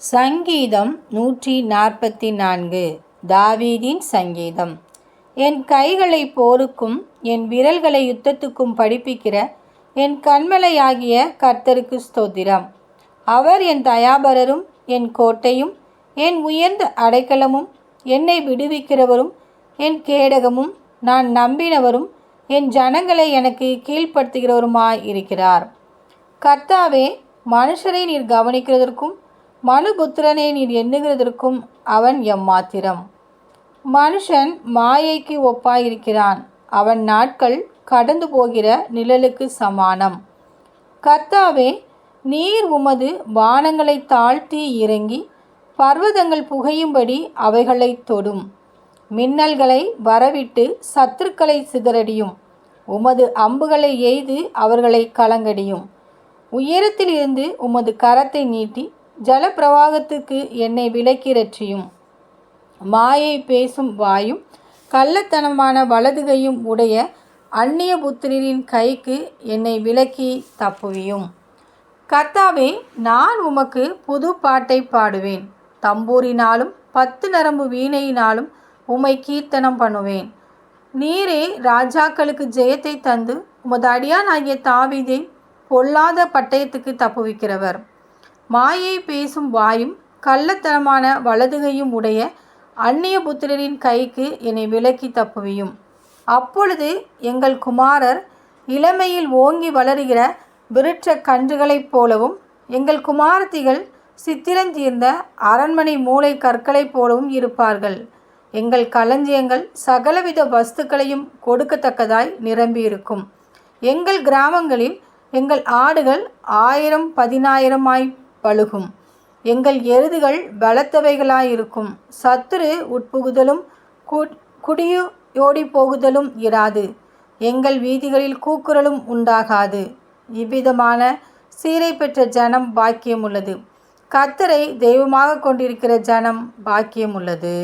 சங்கீதம் நூற்றி நாற்பத்தி நான்கு. தாவீதின் சங்கீதம். என் கைகளை போருக்கும் என் விரல்களை யுத்தத்துக்கும் படிப்பிக்கிற என் கண்மலையாகிய கர்த்தருக்கு ஸ்தோத்திரம். அவர் என் தயாபரரும் என் கோட்டையும் என் உயர்ந்த அடைக்கலமும் என்னை விடுவிக்கிறவரும் என் கேடகமும் நான் நம்பினவரும் என் ஜனங்களை எனக்கு கீழ்ப்படுத்துகிறவருமாய் இருக்கிறார் கர்த்தாவே மனுஷரை நீர் கவனிக்கிறதற்கும் மனுபுத்திரனை நீர் எண்ணுகிறதற்கும் அவன் எம்மாத்திரம். மனுஷன் மாயைக்கு ஒப்பாயிருக்கிறான். அவன் நாட்கள் கடந்து போகிற நிழலுக்கு சமானம். கர்த்தாவே நீர் உமது வானங்களை தாழ்த்தி இறங்கி பர்வதங்கள் புகையும்படி அவைகளை தொடும். மின்னல்களை வரவிட்டு சத்துருக்களை சிதறடியும். உமது அம்புகளை எய்து அவர்களை கலங்கடியும். உயரத்திலிருந்து உமது கரத்தை நீட்டி ஜலப்பிரவாகத்துக்கு என்னை விலக்கிறற்றியும் மாயை பேசும் வாயும் கள்ளத்தனமான வலதுகையும் உடைய அந்நிய புத்திரின் கைக்கு என்னை விலக்கி தப்புவியும். கர்த்தாவே நான் உமக்கு புது பாட்டை பாடுவேன். தம்பூரினாலும் பத்து நரம்பு வீணையினாலும் உம்மை கீர்த்தனம் பண்ணுவேன். நீரே ராஜாக்களுக்கு ஜெயத்தை தந்து உமது அடியான் ஆகிய தாவீதை பொல்லாத பட்டயத்துக்கு தப்புவிக்கிறவர். மாயை பேசும் வாயும் கள்ளத்தனமான வலதுகையும் உடைய அந்நிய புத்திரரின் கைக்கு என்னை விலக்கி தப்புவியும். அப்பொழுது எங்கள் குமாரர் இளமையில் ஓங்கி வளருகிற விருட்ச கன்றுகளைப் போலவும் எங்கள் குமாரத்திகள் சித்திரந்தீர்ந்த அரண்மனை மூளை கற்களைப் போலவும் இருப்பார்கள். எங்கள் களஞ்சியங்கள் சகலவித வஸ்துக்களையும் கொடுக்கத்தக்கதாய் நிரம்பியிருக்கும். எங்கள் கிராமங்களில் எங்கள் ஆடுகள் ஆயிரம் பதினாயிரமாய் பழுகும். எங்கள் எருதுகள் பலத்தவைகளாயிருக்கும். சத்துரு உட்புகுதலும் குடியோடி போகுதலும் இராது. எங்கள் வீதிகளில் கூக்குரலும் உண்டாகாது. இவ்விதமான சீரை பெற்ற ஜனம் பாக்கியம் உள்ளது கத்தரை தெய்வமாக கொண்டிருக்கிற ஜனம் பாக்கியம் உள்ளது